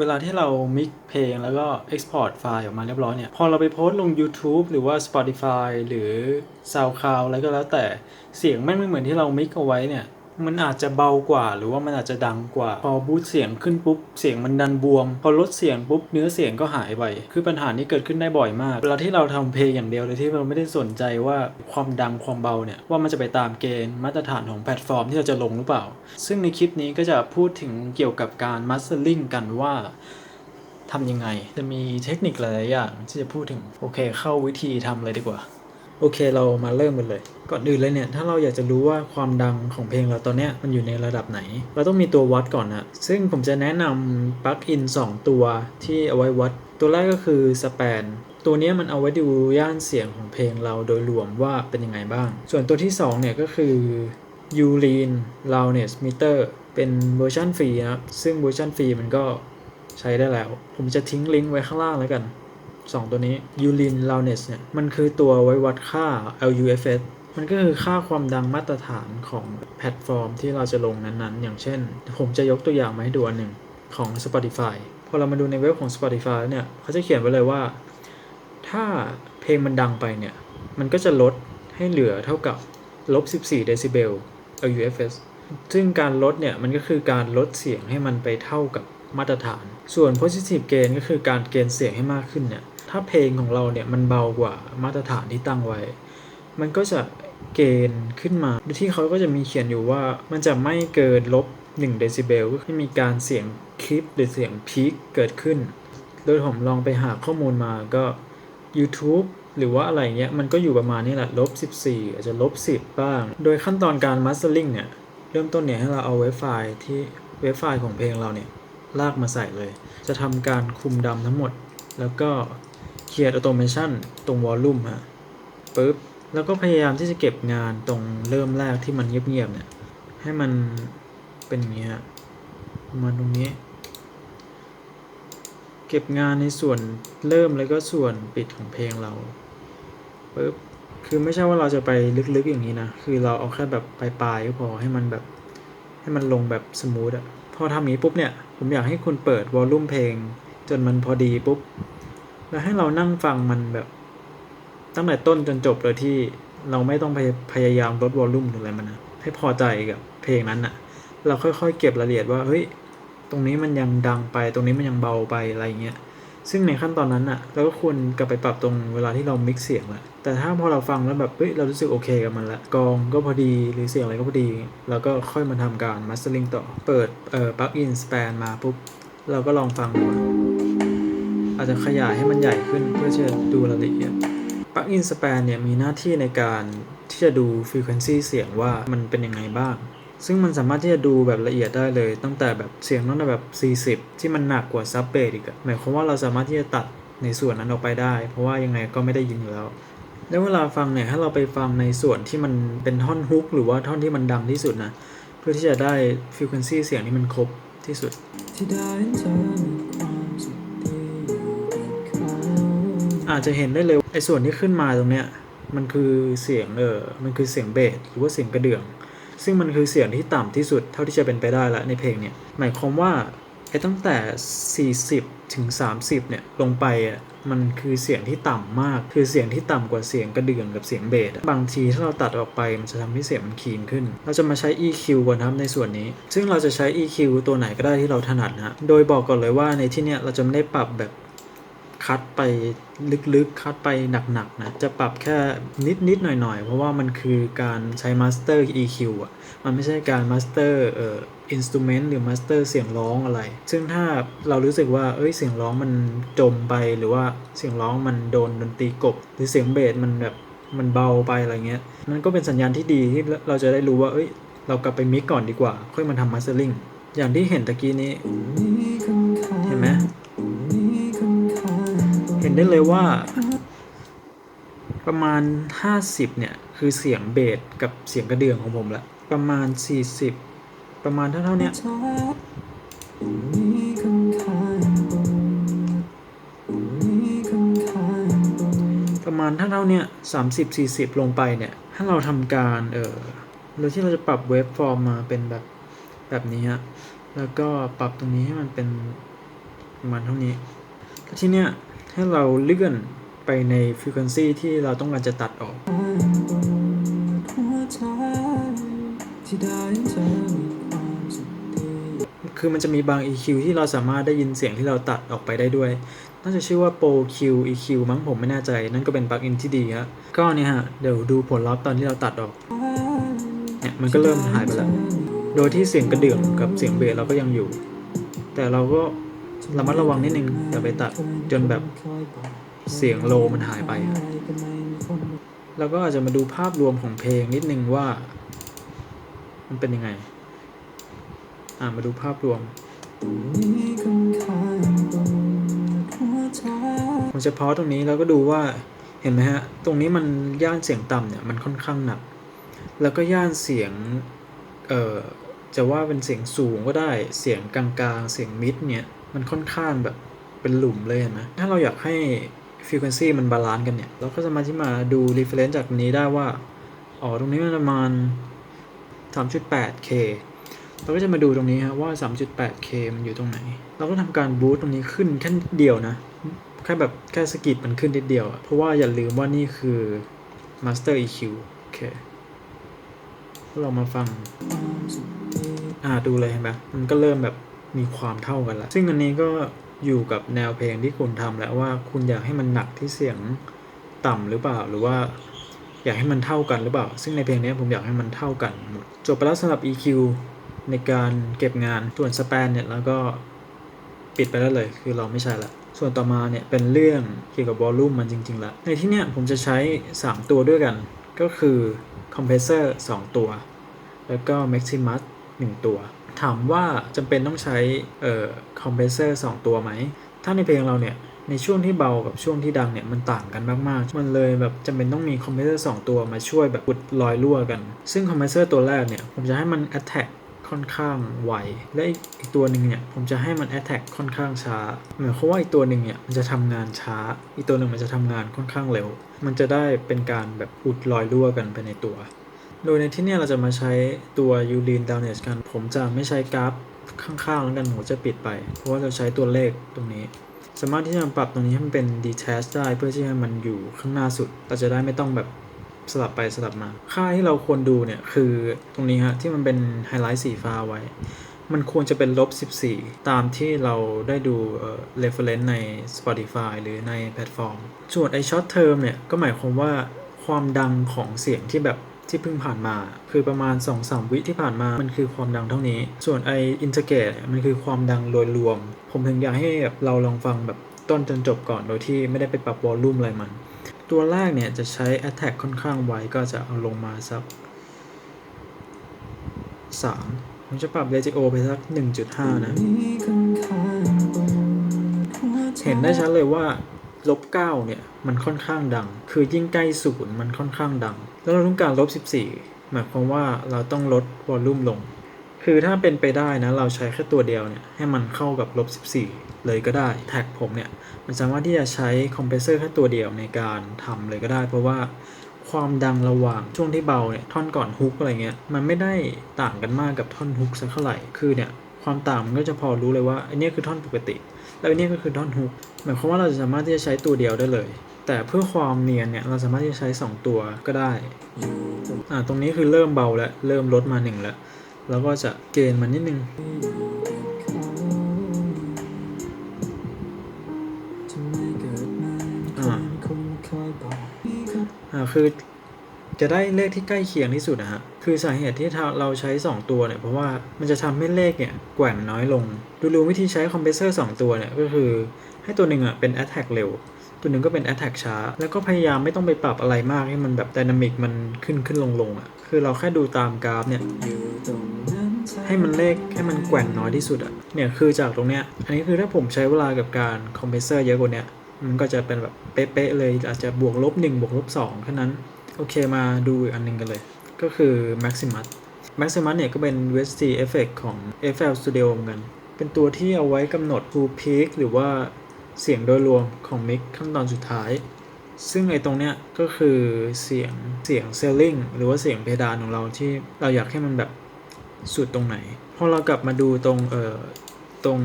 เวลาที่เรามิกเพลงแล้วก็ Export ไฟล์ออกมาเรียบร้อยเนี่ย พอเราไปโพสต์ลง YouTube หรือว่า Spotify หรือ SoundCloud อะไรก็แล้วแต่เสียงแม่งไม่เหมือนที่เรามิกเอาไว้เนี่ย มันอาจจะเบากว่า หรือว่ามันอาจจะดังกว่า พอบูตเสียงขึ้นปุ๊บเสียงมันดันบวม พอลดเสียงปุ๊บเนื้อเสียงก็หายไปคือปัญหานี้เกิดขึ้นได้บ่อยมากเวลาที่เราทำเพลงอย่างเดียวโดยที่เราไม่ได้สนใจว่าความดังความเบาเนี่ยว่ามันจะไปตามเกณฑ์มาตรฐานของแพลตฟอร์มที่เราจะลงหรือเปล่า ซึ่งในคลิปนี้ก็จะพูดถึงเกี่ยวกับการมัสเตอร์ลิงกันว่าทำยังไง จะมีเทคนิคหลายๆอย่างที่จะพูดถึง โอเค เข้าวิธีทำเลยดีกว่า โอเคเรามาเริ่มกันเลย ก่อนอื่นเลยเนี่ย ถ้าเราอยากจะรู้ว่าความดังของเพลงเราตอนเนี้ยมันอยู่ในระดับไหน เราต้องมีตัววัดก่อนนะซึ่งผมจะแนะนำปลั๊กอิน2 ตัวที่เอาไว้วัด ตัวแรกก็คือ Span ตัวนี้มันเอาไว้ดูย่านเสียงของเพลงเราโดยรวมว่าเป็นยังไงบ้าง ส่วนตัวที่2เนี่ยก็คือ u l e n Loudness Meter เป็นเวอร์ชันฟรีนะซึ่งเวอร์ชันฟรีมันก็ใช้ได้แล้ว ผมจะทิ้งลิงก์ไว้ข้างล่างแล้วกัน 2 ตัวนี้ u l i n Loudness เนี่ย มันคือตัวไว้วัดค่า LUFS มันก็คือค่าความดังมาตรฐานของแพลตฟอร์มที่เราจะลงนั้นๆ อย่างเช่น ผมจะยกตัวอย่างมาให้ดูอันหนึ่งของ Spotify พอเรามาดูในเว็บของ Spotify เนี่ยเขาจะเขียนไว้เลยว่า ถ้าเพลงมันดังไปเนี่ย มันก็จะลดให้เหลือเท่ากับลบ 14 เดซิเบล LUFS ซึ่งการลดเนี่ย มันก็คือการลดเสียงให้มันไปเท่ากับมาตรฐาน ส่วน positive gain ก็คือการเกณฑ์เสียงให้มากขึ้นเนี่ย ถ้าเพลงของเราเนี่ยมันเบากว่ามาตรฐานที่ตั้งไว้ มันก็จะเกณฑ์ขึ้นมาโดยที่เขาก็จะมีเขียนอยู่ว่ามันจะไม่เกินลบ1เดซิเบลก็คือมีการเสียงคลิปหรือเสียงพีคเกิดขึ้น โดยผมลองไปหาข้อมูลมาก็ YouTube หรือว่าอะไรเงี้ยมันก็อยู่ประมาณนี้แหละลบ14 อาจจะลบ 10 บ้าง โดยขั้นตอนการ mastering เนี่ย เริ่มต้นเนี่ยให้เราเอาเว็บไฟล์ที่เว็บไฟล์ของเพลงเราเนี่ย ลากมาใส่เลย จะทำการคุมดำทั้งหมด แล้วก็ create automation ตรง volume ฮะปึ๊บแล้วก็พยายามที่จะเก็บงานตรงเริ่มแรกที่มันเงียบๆเนี่ย ให้มันเป็นอย่างนี้ฮะมาตรงนี้ เก็บงานในส่วนเริ่มแล้วก็ส่วนปิดของเพลงเราปึ๊บคือไม่ใช่ว่าเราจะไปลึกๆอย่างนี้นะ คือเราเอาแค่แบบปลายๆก็พอให้มันแบบให้มันลงแบบสมูทอะพอทำอย่างนี้ปุ๊บเนี่ย ผมอยากให้คุณเปิดวอลลุ่มเพลง จนมันพอดีปุ๊บ แล้วให้เรานั่งฟังมันแบบ ตั้งแต่ต้นจนจบโดยที่เราไม่ต้องพยพยายามลดวอลลุ่มหรืออะไรมันนะให้พอใจกับเพลงนั้นอะเราค่อยๆเก็บรายละเอียดว่าเฮ้ยตรงนี้มันยังดังไป ตรงนี้มันยังเบาไปอะไรเงี้ยซึ่งในขั้นตอนนั้นอะเราก็ควรกลับไปปรับตรงเวลาที่เรามิกเสียงแหละแต่ถ้าพอเราฟังแล้วแบบเฮ้ยเรารู้สึกโอเคกับมันละกองก็พอดีหรือเสียงอะไรก็พอดีเราก็ค่อยมาทำการมาสเตอร์ลิงต่อเปิดเอ่อปลั๊กอินสแปนมาปุ๊บเราก็ลองฟังดู อาจจะขยายให้มันใหญ่ขึ้นเพื่อที่จะดูรายละเอียดปักอินสแปนเนี่ยมีหน้าที่ในการที่จะดูฟ r ี q u e n c y เสียงว่ามันเป็นยังไงบ้าง ซึ่งมันสามารถที่จะดูแบบละเอียดได้เลย ตั้งแต่แบบเสียงตั้งแต่แบบ 40 ที่มันหนักกว่าซับเบสอีกอะหมายความว่าเราสามารถที่จะตัดในส่วนนั้นออกไปได้ เพราะว่ายังไงก็ไม่ได้ยินอยู่แล้วแล้วเวลาฟังเนี่ยให้เราไปฟังในส่วนที่มันเป็นท่อนฮุกหรือว่าท่อนที่มันดังที่สุดนะ เพื่อที่จะได้ฟ r ี q u e n c y เสียงที่มันครบที่สุด อาจจะเห็นได้เลยไอ้ส่วนที่ขึ้นมาตรงเนี้ยมันคือเสียงเออมันคือเสียงเบสหรือว่าเสียงกระเดื่อง ซึ่งมันคือเสียงที่ต่ำที่สุดเท่าที่จะเป็นไปได้ละในเพลงเนี่ยหมายความว่าไอ้ตั้งแต่ 40 ถึง 30 เนี่ยลงไปอะมันคือเสียงที่ต่ำมาก คือเสียงที่ต่ำกว่าเสียงกระเดื่องกับเสียงเบสบางทีถ้าเราตัดออกไปมันจะทำให้เสียงมันคีนขึ้น เราจะมาใช้ EQ ก่อนครับในส่วนนี้ ซึ่งเราจะใช้ EQ ตัวไหนก็ได้ที่เราถนัดนะฮะโดยบอกก่อนเลยว่าในที่เนี้ยเราจะไม่ได้ปรับแบบ คัดไปลึกๆ คัดไปหนักๆนะ จะปรับแค่นิดๆ หน่อยๆ เพราะว่ามันคือการใช้ Master EQ อะ มันไม่ใช่การ Master เอ่อ instrument หรือ Master เสียงร้องอะไร ซึ่งถ้าเรารู้สึกว่าเอ้ยเสียงร้องมันจมไปหรือว่าเสียงร้องมันโดนดนตรีกบ หรือเสียงเบสมันแบบมันเบาไปอะไรเงี้ย มันก็เป็นสัญญาณที่ดีที่เราจะได้รู้ว่าเอ้ยเรากลับไปมิกก่อนดีกว่า ค่อยมาทำ mastering อย่างที่เห็นตะกี้นี้ นได้เลยว่า ประมาณ 50 เนี่ย คือเสียงเบสกับเสียงกระเดื่องของผมละ ประมาณ 40 ประมาณเท่าๆเนี้ยชอบมีคุณค่ามีคุณค่าประมาณเท่าๆเนี้ย30 40ลงไปเนี่ย ถ้าเราทำการ เออโดยที่เราจะปรับเวฟฟอร์มมาเป็นแบบแบบนี้ฮะ แล้วก็ปรับตรงนี้ให้มันเป็นประมาณเท่านี้แล้วที่เนี้ย ให้เราเลื่อนไปใน frequency ที่เราต้องการจะตัดออก คือมันจะมีบาง EQ ที่เราสามารถได้ยินเสียงที่เราตัดออกไปได้ด้วย น่าจะชื่อว่า Pro Q EQ มั้งผมไม่แน่ใจ นั่นก็เป็นปลั๊กอินที่ดีครับก็เนี่ยฮะ เดี๋ยวดูผลลัพธ์ตอนที่เราตัดออก เนี่ยมันก็เริ่มหายไปแล้ว โดยที่เสียงกระเดื่องกับเสียงเบสเราก็ยังอยู่ แต่เราก็ ระมัดระวังนิดนึงอย่าไปตัดจนแบบเสียงโลมันหายไป แล้วก็อาจจะมาดูภาพรวมของเพลงนิดนึงว่า มันเป็นยังไง อ่ามาดูภาพรวมมีคุณค่าบนหัวใจผมจะพอตรงนี้แล้วก็ดูว่าเห็นไหมฮะ ตรงนี้มันย่านเสียงต่ำเนี่ยมันค่อนข้างหนัก แล้วก็ย่านเสียง เอ่อจะว่าเป็นเสียงสูงก็ได้ เสียงกลางๆ เสียงมิดเนี่ย มันค่อนข้างแบบเป็นหลุมเลยนไหมถ้าเราอยากให้ frequency มันบาลานซ์กันเนี่ย เราก็จะมาที่มาดู reference จากนี้ได้ว่า อ๋อ ตรงนี้มันประมาณ 3.8k เราก็จะมาดูตรงนี้ฮะว่า 3.8k มันอยู่ตรงไหน เราก็ทำการบูตตรงนี้ขึ้นแค่เดียวนะ แค่แบบแค่สกิดมันขึ้นนิดเดียว เพราะว่าอย่าลืมว่านี่คือ Master EQ โอเคเรามาฟัง อ่าดูเลยเห็นไหมมันก็เริ่มแบบ มีความเท่ากันล้วซึ่งอันนี้ก็อยู่กับแนวเพลงที่คุณทำแล้วว่าคุณอยากให้มันหนักที่เสียงต่ำหรือเปล่า หรือว่าอยากให้มันเท่ากันหรือเปล่า ซึ่งในเพลงนี้ผมอยากให้มันเท่ากันหมดจบไปแล้วสำหรับ EQ ในการเก็บงานส่วนสแปนเนี่ยแล้วก็ปิดไปแล้วเลย คือเราไม่ใช้ละส่วนต่อมาเนี่ยเป็นเรื่องเกี่ยวกับวอลลุ่มมันจริงๆละในที่เนี้ยผมจะใช้ 3 ตัวด้วยกัน ก็คือคอมเพรสเซอร์2ตัว แล้วก็ Maximus 1ตัว ถามว่าจำเป็นต้องใช้เอ่อคอมเพรสเซอร์2ตัวไหม ถ้าในเพลงเราเนี่ยในช่วงที่เบากับช่วงที่ดังเนี่ยมันต่างกันมากๆ มันเลยแบบจำเป็นต้องมีคอมเพรสเซอร์2ตัวมาช่วยแบบอุดรอยรั่วกัน ซึ่งคอมเพรสเซอร์ตัวแรกเนี่ยผมจะให้มัน attack ค่อนข้างไว และอีกอีกตัวหนึ่งเนี่ยผมจะให้มัน attack ค่อนข้างช้าหมายความว่าอีกตัวหนึ่งเนี่ยมันจะทำงานช้า อีกตัวหนึ่งมันจะทำงานค่อนข้างเร็ว มันจะได้เป็นการแบบอุดรอยรั่วกันไปในตัว โดยในที่นี่ยเราจะมาใช้ตัว u r i n d o w n a g e กัน ผมจะไม่ใช้กราฟข้างๆแล้วกันผมจะปิดไป เพราะว่าเราใช้ตัวเลขตรงนี้ สามารถที่จะปรับตรงนี้ให้มันเป็น detach ได้เพื่อที่ให้มันอยู่ข้างหน้าสุด เราจะได้ไม่ต้องแบบสลับไปสลับมา ค่าที่เราควรดูเนี่ยคือตรงนี้ฮะที่มันเป็นไฮไลท์สีฟ้าไว้ มันควรจะเป็นลบ 14 ตามที่เราได้ดูเอ่อ reference ใน Spotify หรือในแพลตฟอร์ม ส่วนไอ short term เนี่ยก็หมายความว่าความดังของเสียงที่แบบ ที่เพิ่งผ่านมา คือประมาณ 2-3 วิที่ผ่านมามันคือความดังเท่านี้ ส่วนไอ integrate เนี่ยมันคือความดังโดยรวม ผมถึงอยากให้แบบเราลองฟังแบบต้นจนจบก่อนโดยที่ไม่ได้ไปปรับวอลลุ่มอะไรมัน ตัวแรกเนี่ยจะใช้ attack ค่อนข้างไวก็จะเอาลงมาสัก 3 ผมจะปรับ ratio ไปสัก 1.5 นะมีคุณค่านหัวใจเห็นได้ชัดเลยว่า ลบ9เนี่ยมันค่อนข้างดัง คือยิ่งใกล้ศูนย์มันค่อนข้างดัง แล้วเราต้องการลบ14หมายความว่าเราต้องลดวอลลุ่มลง คือถ้าเป็นไปได้นะเราใช้แค่ตัวเดียวเนี่ยให้มันเข้ากับลบ14เลยก็ได้แท็กผมเนี่ยมันสามารถที่จะใช้คอมเพรสเซอร์แค่ตัวเดียวในการทำเลยก็ได้ เพราะว่าความดังระหว่างช่วงที่เบาเนี่ยท่อนก่อนฮุกอะไรเงี้ยมันไม่ได้ต่างกันมากกับท่อนฮุกสักเท่าไหร่คือเนี่ย ความต่างมันก็จะพอรู้เลยว่าอันนี้คือท่อนปกติ แล้วอันนี้ก็คือท่อนฮุกหมายความว่าเราจะสามารถที่จะใช้ตัวเดียวได้เลย แต่เพื่อความเนียนเนี่ยเราสามารถที่จะใช้ 2 ตัวก็ได้อ่าตรงนี้คือเริ่มเบาแล้วเริ่มลดมาหนึ่งแล้วแล้วก็จะเกณฑ์มันนิดนึงจะไม่เกิดมาอ่าคนคอ จะได้เลขที่ใกล้เคียงที่สุดนะฮะ คือสาเหตุที่เราใช้ 2 ตัวเนี่ย เพราะว่ามันจะทำให้เลขเนี่ยแกว่งน้อยลง ดูดูวิธีใช้คอมเพรสเซอร์2ตัวเนี่ย ก็คือให้ตัวหนึ่งอะเป็น attack เร็ว ตัวหนึ่งก็เป็น attack ช้า แล้วก็พยายามไม่ต้องไปปรับอะไรมากให้มันแบบดินามิกมันขึ้นขึ้นลงลงอะ คือเราแค่ดูตามกราฟเนี่ยให้มันเลขให้มันแกว่งน้อยที่สุดอะ เนี่ยคือจากตรงเนี้ย อันนี้คือถ้าผมใช้เวลากับการคอมเพรสเซอร์เยอะกว่านี้มันก็จะเป็นแบบเป๊ะๆเลยอาจจะบวกลบ1บวกลบ2แค่นั้น โอเคมาดูอีกอันหนึงกันเลย ก็คือ Maximus Maximus เนี่ยก็เป็น VST Effect ของ FL Studio เหมือนกัน เป็นตัวที่เอาไว้กำหนด Full Peak หรือว่าเสียงโดยรวมของมิกขั้นตอนสุดท้าย ซึ่งไอ้ตรงเนี้ยก็คือเสียงเสียงเซลลิงหรือว่าเสียงเพดานของเราที่เราอยากให้มันแบบสุดตรงไหน พอเรากลับมาดูตรงเอ่อตรง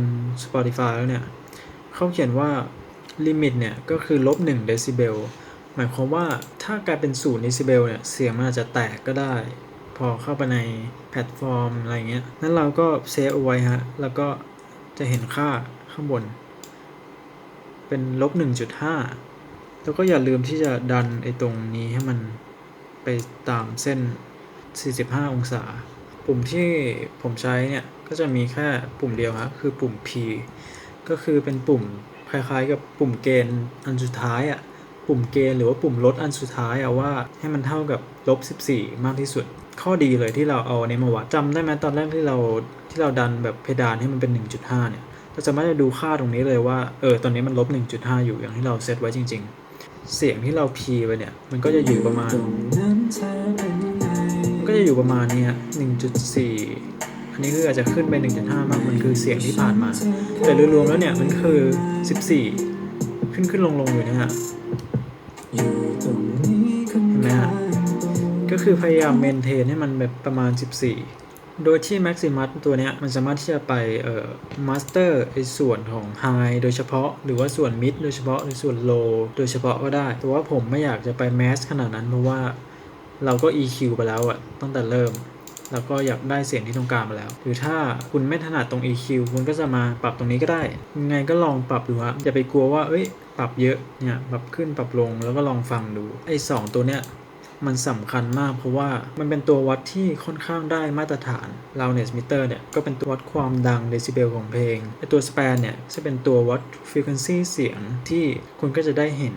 Spotify แล้วเนี่ยเขาเขียนว่าลิมิตเนี่ยก็คือลบ1เดซิเบล มายความว่าถ้ากลายเป็น0เดซิเบลเนี่ยเสียงมันอาจจะแตกก็ได้ พอเข้าไปในแพลตฟอร์มอะไรเงี้ยนั้นเราก็เซฟเอาไว้ฮะ แล้วก็จะเห็นค่าข้างบน เป็นลบ 1.5 แล้วก็อย่าลืมที่จะดันไอ้ตรงนี้ให้มันไปตามเส้น 45 องศา ปุ่มที่ผมใช้เนี่ย ก็จะมีแค่ปุ่มเดียวครับคือปุ่ม P ก็คือเป็นปุ่มคล้ายๆกับปุ่มเกณฑ์อันสุดท้ายอะ่ะ ปุ่มเกณฑ์หรือว่าปุ่มลดอันสุดท้ายเอะว่าให้มันเท่ากับลบ14 มากที่สุด ข้อดีเลยที่เราเอาอันนี้มาวัดจำได้ไหมตอนแรกที่เราที่เราดันแบบเพดานให้มันเป็น 1.5 เนี่ยเราจะไม่ได้ดูค่าตรงนี้เลยว่าเออตอนนี้มันลบ 1.5 อยู่อย่างที่เราเซตไว้จริง ๆ เสียงที่เรา P ไปเนี่ยมันก็จะอยู่ประมาณมันก็จะอยู่ประมาณเนี้ย1.4อันนี้คืออาจจะขึ้นไป 1.5 มาก มันคือเสียงที่ผ่านมา แต่รวมๆแล้วเนี่ย มันคือ 14 ขึ้นขึ้นลงลงอยู่นะฮะ คือพยายามเมนเทนให้มันแบบประมาณ 14 โดยที่ Maximus ตัวเนี้ยมันสามารถที่จะไปเอ่อ Master ในส่วนของ High โดยเฉพาะหรือว่าส่วน Mid โดยเฉพาะหรือส่วน Low โดยเฉพาะก็ได้ แต่ว่าผมไม่อยากจะไป Mass ขนาดนั้นเพราะว่าเราก็ EQ ไปแล้วอะตั้งแต่เริ่มแล้วก็อยากได้เสียงที่ต้องการมาแล้ว หรือถ้าคุณไม่ถนัดตรง EQ คุณก็จะมาปรับตรงนี้ก็ได้ ยังไงก็ลองปรับดูฮะอย่าไปกลัวว่า เอ้ย ปรับเยอะ เนี่ย ปรับขึ้นปรับลง แล้วก็ลองฟังดู ไอ้สองตัวเนี้ย มันสำคัญมากเพราะว่ามันเป็นตัววัดที่ค่อนข้างได้มาตรฐาน loudness meter เนี่ย ก็เป็นตัววัดความดังเดซิเบลของเพลงไอตัว span เนี่ยจะเป็นตัววัด frequency เสียงที่คุณก็จะได้เห็น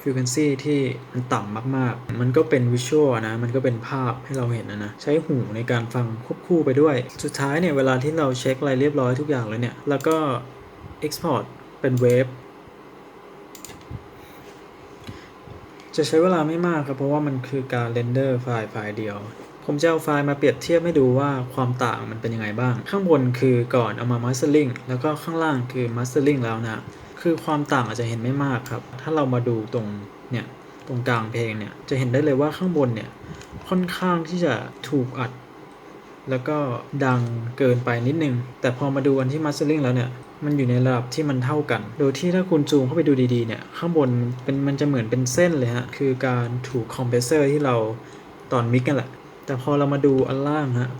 frequency ที่มันต่ำมากๆ มันก็เป็น visual นะ มันก็เป็นภาพให้เราเห็นนะนะ ใช้หูในการฟังควบคู่ไปด้วย สุดท้ายเนี่ย เวลาที่เราเช็คอะไรเรียบร้อยทุกอย่างแล้วเนี่ย แล้วก็ export เป็นเวฟ จะใช้เวลาไม่มากครับเพราะว่ามันคือการเรนเดอร์ไฟล์ไฟล์เดียว ผมจะเอาไฟล์มาเปรียบเทียบให้ดูว่าความต่างมันเป็นยังไงบ้าง ข้างบนคือก่อนเอามา mastering แล้วก็ข้างล่างคือ mastering แล้วนะ คือความต่างอาจจะเห็นไม่มากครับ ถ้าเรามาดูตรงเนี่ยตรงกลางเพลงเนี่ยจะเห็นได้เลยว่าข้างบนเนี่ยค่อนข้างที่จะถูกอัด แล้วก็ดังเกินไปนิดนึง แต่พอมาดูอันที่ mastering แล้วเนี่ย มันอยู่ในระดับที่มันเท่ากัน โดยที่ถ้าคุณซูมเข้าไปดูดีๆเนี่ย ข้างบนเป็นมันจะเหมือนเป็นเส้นเลยฮะ คือการถูกคอมเพรสเซอร์ที่เราตอนมิกกันแหละ แต่พอเรามาดูอันล่างฮะ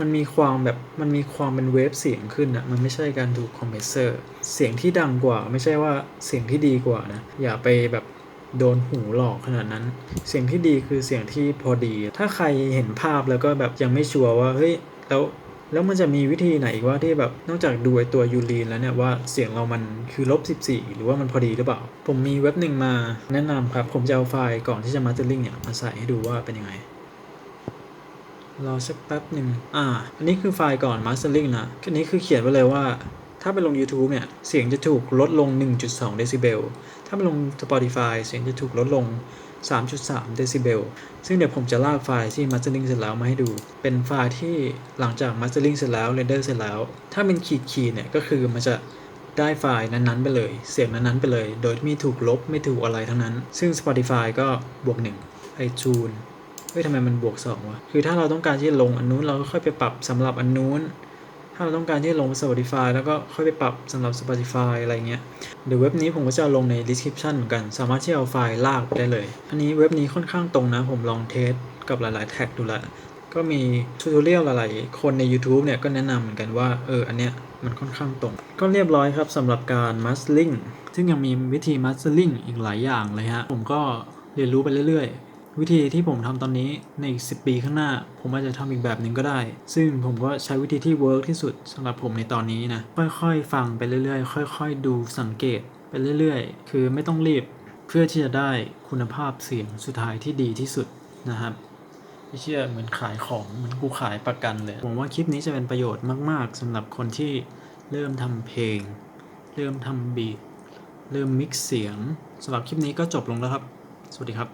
มันมีความแบบ มันมีความเป็นเวฟเสียงขึ้นอะมันไม่ใช่การถูกคอมเพรสเซอร์ เสียงที่ดังกว่า ไม่ใช่ว่าเสียงที่ดีกว่านะ อย่าไปแบบโดนหูหลอกขนาดนั้น เสียงที่ดีคือเสียงที่พอดี ถ้าใครเห็นภาพแล้วก็แบบยังไม่ชัวร์ว่า เฮ้ย แล้ว แล้วมันจะมีวิธีไหนอีกว่าที่แบบนอกจากดูไอตัวยูรีนแล้วเนี่ยว่าเสียงเรามันคือลบ14 หรือว่ามันพอดีหรือเปล่า ผมมีเว็บหนึ่งมาแนะนำครับ ผมจะเอาไฟล์ก่อนที่จะมาสเตอร์ลิงเนี่ยมาใส่ให้ดูว่าเป็นยังไงรอสักแป๊บหนึ่งอ่า อันนี้คือไฟล์ก่อนมาสเตอร์ลิงนะอันนี้คือเขียนไว้เลยว่า ถ้าไปลง YouTube เนี่ย เสียงจะถูกลดลง 1.2 เดซิเบล ถ้าไปลง Spotify เสียงจะถูกลดลง 3.3 เดซิเบล ซึ่งเดี๋ยวผมจะลากไฟล์ที่ mastering เสร็จแล้วมาให้ดู เป็นไฟล์ที่หลังจาก mastering เสร็จแล้ว render เสร็จแล้ว ถ้าเป็นขีดขีดเนี่ย ก็คือมันจะได้ไฟล์นั้นๆ ไปเลย เสียงนั้นๆ ไปเลย โดยไม่ถูกลบไม่ถูกอะไรทั้งนั้น ซึ่ง Spotify ก็บวก 1 iTunes เฮ้ยทำไมมันบวก 2 วะ คือถ้าเราต้องการที่จะลงอันนู้นเราก็ค่อยไปปรับสำหรับอันนู้น ถ้าเราต้องการที่จะลง Spotify แล้วก็ค่อยไปปรับสำหรับ Spotify อะไรเงี้ยเดี๋ยวเว็บนี้ผมก็จะลงใน description เหมือนกัน สามารถที่เอาไฟล์ลากไปได้เลย อันนี้เว็บนี้ค่อนข้างตรงนะ ผมลองเทสกับหลาย ๆ แท็กดูล้วก็มีทูตเรียลหลาย ๆ คนใน YouTube เนี่ยก็แนะนำเหมือนกันว่าเอออันเนี้ยมันค่อนข้างตรง ก็เรียบร้อยครับสำหรับการ mastering ซึ่งยังมีวิธี mastering อีกหลายอย่างเลยฮะผมก็เรียนรู้ไปเรื่อย ๆ วิธีที่ผมทำตอนนี้ในอีก 10 ปีข้างหน้า ผมอาจจะทำอีกแบบหนึ่งก็ได้ ซึ่งผมก็ใช้วิธีที่เวิร์กที่สุดสำหรับผมในตอนนี้นะ ค่อยๆ ฟังไปเรื่อยๆ ค่อย ๆ ดูสังเกตไปเรื่อยๆ คือไม่ต้องรีบเพื่อที่จะได้คุณภาพเสียงสุดท้ายที่ดีที่สุดนะครับไม่เชื่อเหมือนขายของเหมือนกูขายประกันเลย ผมว่าคลิปนี้จะเป็นประโยชน์มาก ๆสำหรับคนที่เริ่มทำเพลง เริ่มทำบีทเริ่มมิกซ์เสียงสำหรับคลิปนี้ก็จบลงแล้วครับ สวัสดีครับ